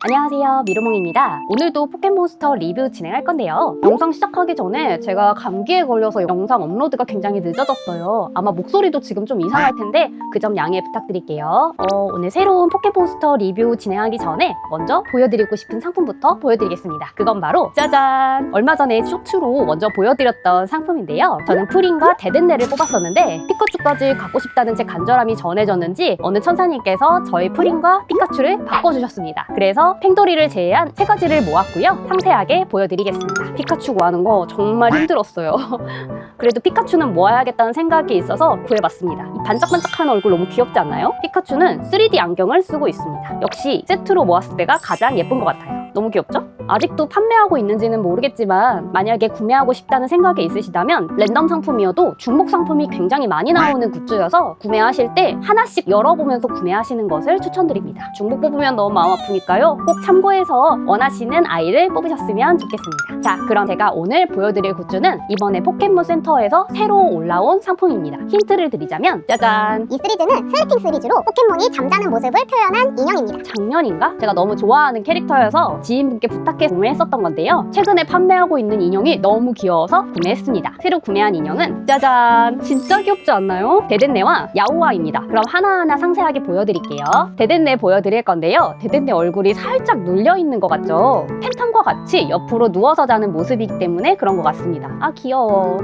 안녕하세요. 미로몽입니다. 오늘도 포켓몬스터 리뷰 진행할 건데요. 영상 시작하기 전에 제가 감기에 걸려서 영상 업로드가 굉장히 늦어졌어요. 아마 목소리도 지금 좀 이상할 텐데 그 점 양해 부탁드릴게요. 어, 오늘 새로운 포켓몬스터 리뷰 진행하기 전에 먼저 보여드리고 싶은 상품부터 보여드리겠습니다. 그건 바로 짜잔! 얼마 전에 쇼츠로 먼저 보여드렸던 상품인데요. 저는 프린과 데덴네를 뽑았었는데 피카츄까지 갖고 싶다는 제 간절함이 전해졌는지 어느 천사님께서 저희 프린과 피카츄를 바꿔주셨습니다. 그래서 팽돌이를 제외한 세 가지를 모았고요. 상세하게 보여드리겠습니다. 피카츄 구하는 거 정말 힘들었어요. 그래도 피카츄는 모아야겠다는 생각이 있어서 구해봤습니다. 이 반짝반짝한 얼굴 너무 귀엽지 않나요? 피카츄는 3D 안경을 쓰고 있습니다. 역시 세트로 모았을 때가 가장 예쁜 것 같아요. 너무 귀엽죠? 아직도 판매하고 있는지는 모르겠지만 만약에 구매하고 싶다는 생각이 있으시다면 랜덤 상품이어도 중복 상품이 굉장히 많이 나오는 굿즈여서 구매하실 때 하나씩 열어보면서 구매하시는 것을 추천드립니다. 중복 뽑으면 너무 마음 아프니까요. 꼭 참고해서 원하시는 아이를 뽑으셨으면 좋겠습니다. 자, 그럼 제가 오늘 보여드릴 굿즈는 이번에 포켓몬 센터에서 새로 올라온 상품입니다. 힌트를 드리자면 짜잔! 이 시리즈는 슬리핑 시리즈로 포켓몬이 잠자는 모습을 표현한 인형입니다. 작년인가? 제가 너무 좋아하는 캐릭터여서 지인분께 부탁해 구매했었던 건데요. 최근에 판매하고 있는 인형이 너무 귀여워서 구매했습니다. 새로 구매한 인형은 짜잔! 진짜 귀엽지 않나요? 데덴네와 야오아입니다. 그럼 하나하나 상세하게 보여드릴게요. 데덴네 보여드릴 건데요. 데덴네 얼굴이 살짝 눌려 있는 것 같죠? 팬텀과 같이 옆으로 누워서 자는 모습이기 때문에 그런 것 같습니다. 아 귀여워.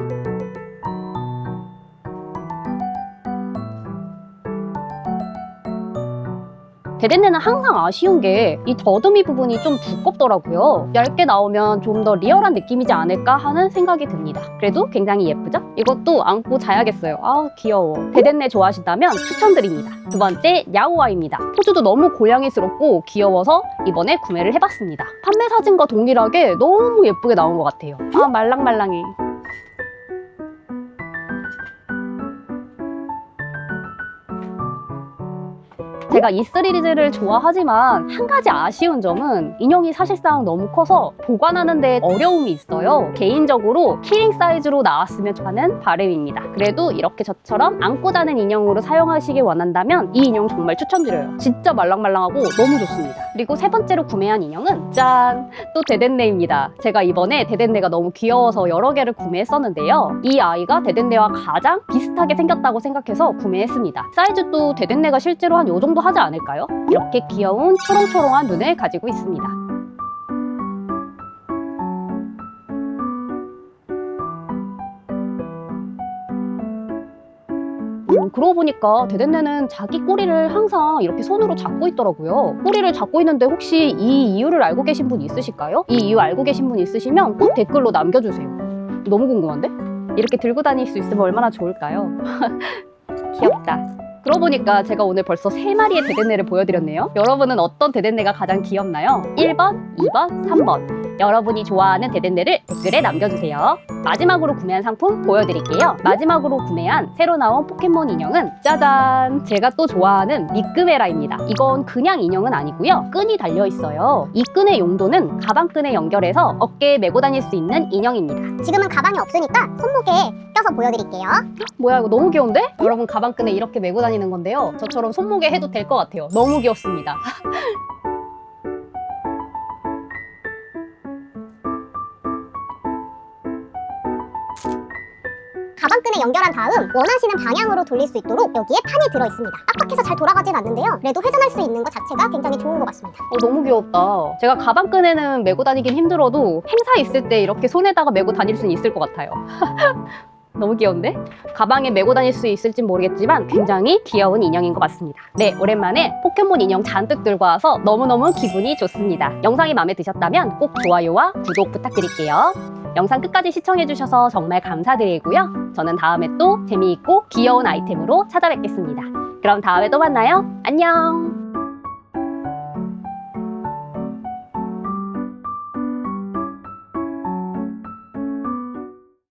데덴네는 항상 아쉬운 게 이 더듬이 부분이 좀 두껍더라고요. 얇게 나오면 좀 더 리얼한 느낌이지 않을까 하는 생각이 듭니다. 그래도 굉장히 예쁘죠? 이것도 안고 자야겠어요. 아 귀여워. 데덴네 좋아하신다면 추천드립니다. 두 번째 야오아입니다. 포즈도 너무 고양이스럽고 귀여워서 이번에 구매를 해봤습니다. 판매 사진과 동일하게 너무 예쁘게 나온 것 같아요. 아 말랑말랑해. 제가 이 시리즈를 좋아하지만 한 가지 아쉬운 점은 인형이 사실상 너무 커서 보관하는 데 어려움이 있어요. 개인적으로 키링 사이즈로 나왔으면 하는 바람입니다. 그래도 이렇게 저처럼 안고 자는 인형으로 사용하시길 원한다면 이 인형 정말 추천드려요. 진짜 말랑말랑하고 너무 좋습니다. 그리고 세 번째로 구매한 인형은 짠! 또 데덴네입니다. 제가 이번에 데덴네가 너무 귀여워서 여러 개를 구매했었는데요. 이 아이가 데덴네와 가장 비슷하게 생겼다고 생각해서 구매했습니다. 사이즈도 데덴네가 실제로 한 요 정도 하지 않을까요? 이렇게 귀여운 초롱초롱한 눈을 가지고 있습니다. 음, 그러고 보니까 데덴네는 자기 꼬리를 항상 이렇게 손으로 잡고 있더라고요. 꼬리를 잡고 있는데 혹시 이 이유를 알고 계신 분 있으실까요? 이 이유 알고 계신 분 있으시면 꼭 댓글로 남겨주세요. 너무 궁금한데? 이렇게 들고 다닐 수 있으면 얼마나 좋을까요? 귀엽다. 그러고 보니까 제가 오늘 벌써 세마리의 데덴네를 보여드렸네요. 여러분은 어떤 데덴네가 가장 귀엽나요? 1번, 2번, 3번. 여러분이 좋아하는 데덴네를 댓글에 남겨주세요. 마지막으로 구매한 상품 보여드릴게요. 마지막으로 구매한 새로 나온 포켓몬 인형은 짜잔! 제가 또 좋아하는 미끄메라입니다. 이건 그냥 인형은 아니고요. 끈이 달려있어요. 이 끈의 용도는 가방끈에 연결해서 어깨에 메고 다닐 수 있는 인형입니다. 지금은 가방이 없으니까 손목에 껴서 보여드릴게요. 뭐야 이거 너무 귀여운데? 여러분 가방끈에 이렇게 메고 다니는 건데요. 저처럼 손목에 해도 될 것 같아요. 너무 귀엽습니다. 가방끈에 연결한 다음 원하시는 방향으로 돌릴 수 있도록 여기에 판이 들어 있습니다. 빡빡해서 잘 돌아가진 않는데요. 그래도 회전할 수 있는 것 자체가 굉장히 좋은 것 같습니다. 어, 너무 귀엽다. 제가 가방끈에는 메고 다니긴 힘들어도 행사 있을 때 이렇게 손에다가 메고 다닐 수는 있을 것 같아요. 너무 귀여운데? 가방에 메고 다닐 수 있을진 모르겠지만 굉장히 귀여운 인형인 것 같습니다. 네, 오랜만에 포켓몬 인형 잔뜩 들고 와서 너무너무 기분이 좋습니다. 영상이 마음에 드셨다면 꼭 좋아요와 구독 부탁드릴게요. 영상 끝까지 시청해주셔서 정말 감사드리고요. 저는 다음에 또 재미있고 귀여운 아이템으로 찾아뵙겠습니다. 그럼 다음에 또 만나요. 안녕!